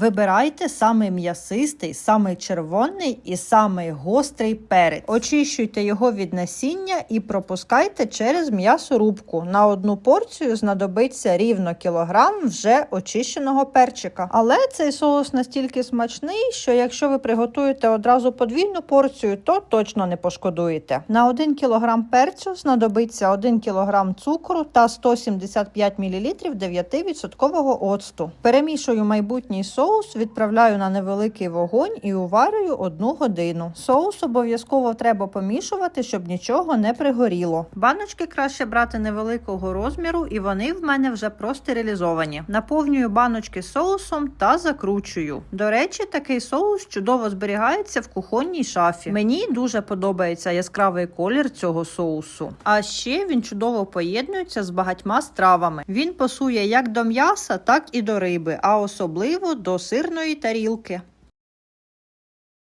Вибирайте самий м'ясистий, самий червоний і самий гострий перець. Очищуйте його від насіння і пропускайте через м'ясорубку. На одну порцію знадобиться рівно кілограм вже очищеного перчика. Але цей соус настільки смачний, що якщо ви приготуєте одразу подвійну порцію, то точно не пошкодуєте. На 1 кг перцю знадобиться 1 кг цукру та 175 мл 9% оцту. Перемішую майбутній соус, відправляю на невеликий вогонь і уварюю 1 годину. Соус обов'язково треба помішувати, щоб нічого не пригоріло. Баночки краще брати невеликого розміру, і вони в мене вже простерилізовані. Наповнюю баночки соусом та закручую. До речі, такий соус чудово зберігається в кухонній шафі. Мені дуже подобається яскравий колір цього соусу. А ще він чудово поєднується з багатьма стравами. Він пасує як до м'яса, так і до риби, а особливо до сирної тарілки.